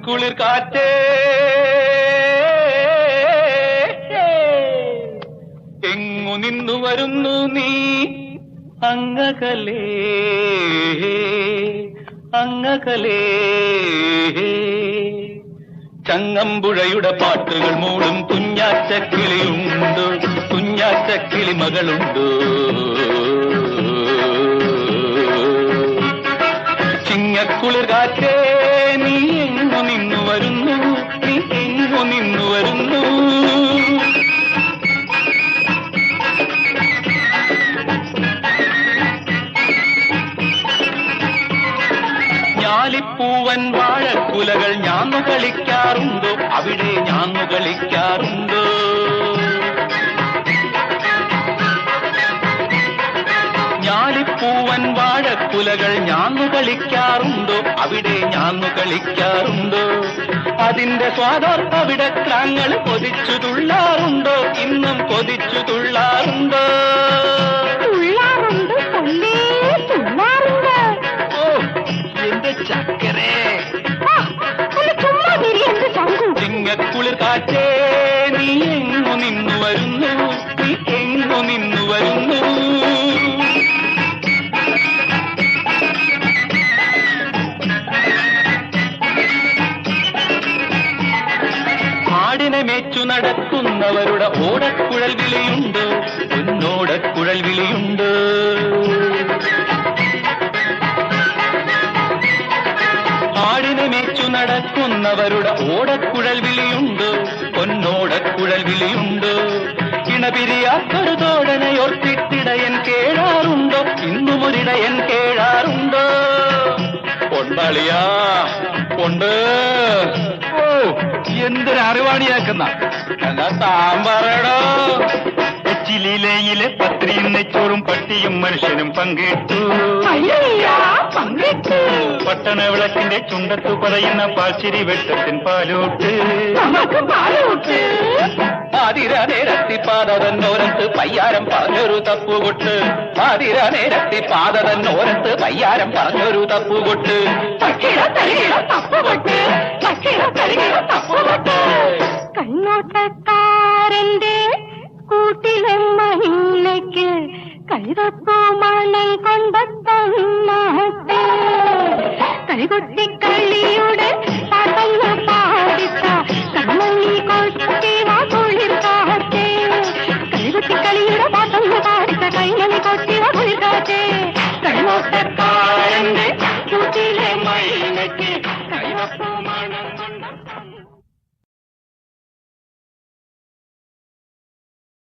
ചിങ്ങക്കുളിർ കാറ്റേ. എങ്ങു നിന്നു വരുന്നു നീ? അങ്ങകലേ. അങ്ങകലേ. ചങ്ങമ്പുഴയുടെ പാട്ടുകൾ മൂടും. കുഞ്ഞാച്ചക്കിളിയുണ്ട് കുഞ്ഞാച്ചക്കിളി മകളുണ്ട്. ചിങ്ങക്കുളിർ കാറ്റേ. നീ എങ്ങു നിന്നു വരുന്നു? നീ എങ്ങു നിന്നു വരുന്നു? ഞാലിപ്പൂവൻ വാഴക്കുലകൾ ഞാൻ കളിക്കാറുണ്ടോ. അവിടെ ഞാൻ കളിക്കാറുണ്ടോ. ഞാലിപ്പൂവൻ വാഴക്കുലകൾ ഞാന്നു കളിക്കാറുണ്ടോ? അവിടെ ഞാന്നു കളിക്കാറുണ്ടോ? അതിന്റെ സ്വാദാർത്ഥ താങ്കൾ കൊതിച്ചു തുള്ളാറുണ്ടോ? ഇന്നും കൊതിച്ചു തുള്ളാറുണ്ടോ? ഓ എന്റെ ചക്കരേ. ചിങ്ങക്കുളിർ കാറ്റേ നീ എങ്ങു നിന്നു ആടിനെ നടക്കുന്നവരുടെ ഓടക്കുഴൽ വിളിയുണ്ട്. പൊന്നോടക്കുഴൽ വിളിയുണ്ട്. ആടിനെ മേച്ചു നടക്കുന്നവരുടെ ഓടക്കുഴൽ വിളിയുണ്ട്. പൊന്നോടക്കുഴൽ വിളിയുണ്ട്. ഇണപിരിയാത്തൊരു തോടനയോർത്തിട്ടിടയൻ കേഴാറുണ്ടോ. ഇന്നും ഒരിടയൻ കേഴാറുണ്ടോ. കൊണ്ടളിയാ കൊണ്ട് ഓ എന്തൊരു അറിവാണിയാക്കുന്ന എന്നാ താൻ പറയടോ ചിലിലയിലെ പത്രിയും നെച്ചോറും പട്ടിയും മനുഷ്യനും പങ്കിട്ടു. പട്ടണ വിളക്കിന്റെ ചുണ്ടത്തു പറയുന്ന പാച്ചിരി വെട്ടത്തിൻ പാലോട്ട്. ആതിര നേരത്തി പാതതന്നോരത്ത് പയ്യാരം പറഞ്ഞൊരു തപ്പുകൊട്ട്. ആതിര നേരത്തി പാതതന്നോരത്ത് പയ്യാരം പറഞ്ഞൊരു തപ്പുകൊട്ട്. തപ്പുകൊട്ട്. കൂട്ടിലെ മഹിളയ്ക്ക് കൈതപ്പൂ മണം കൊണ്ട തന്നാട്ടെ കൈകൊട്ടി കളിയുടെ പാട്ടങ്ങ് പാടിത്ത കണ്ണി കൊട്ടി വാ കുളിർക്കാട്ടെ കൈകൊട്ടി കളിയുടെ പാട്ടങ്ങ് പാടിത്ത കൈമണി കൊട്ടി വാ കുളിർക്കാട്ടെ കണ്ണോട്ടക്കാരന്റെ കൂട്ടിലെ മൈനയ്ക്ക് കൈതപ്പൂ മണം കൊണ്ട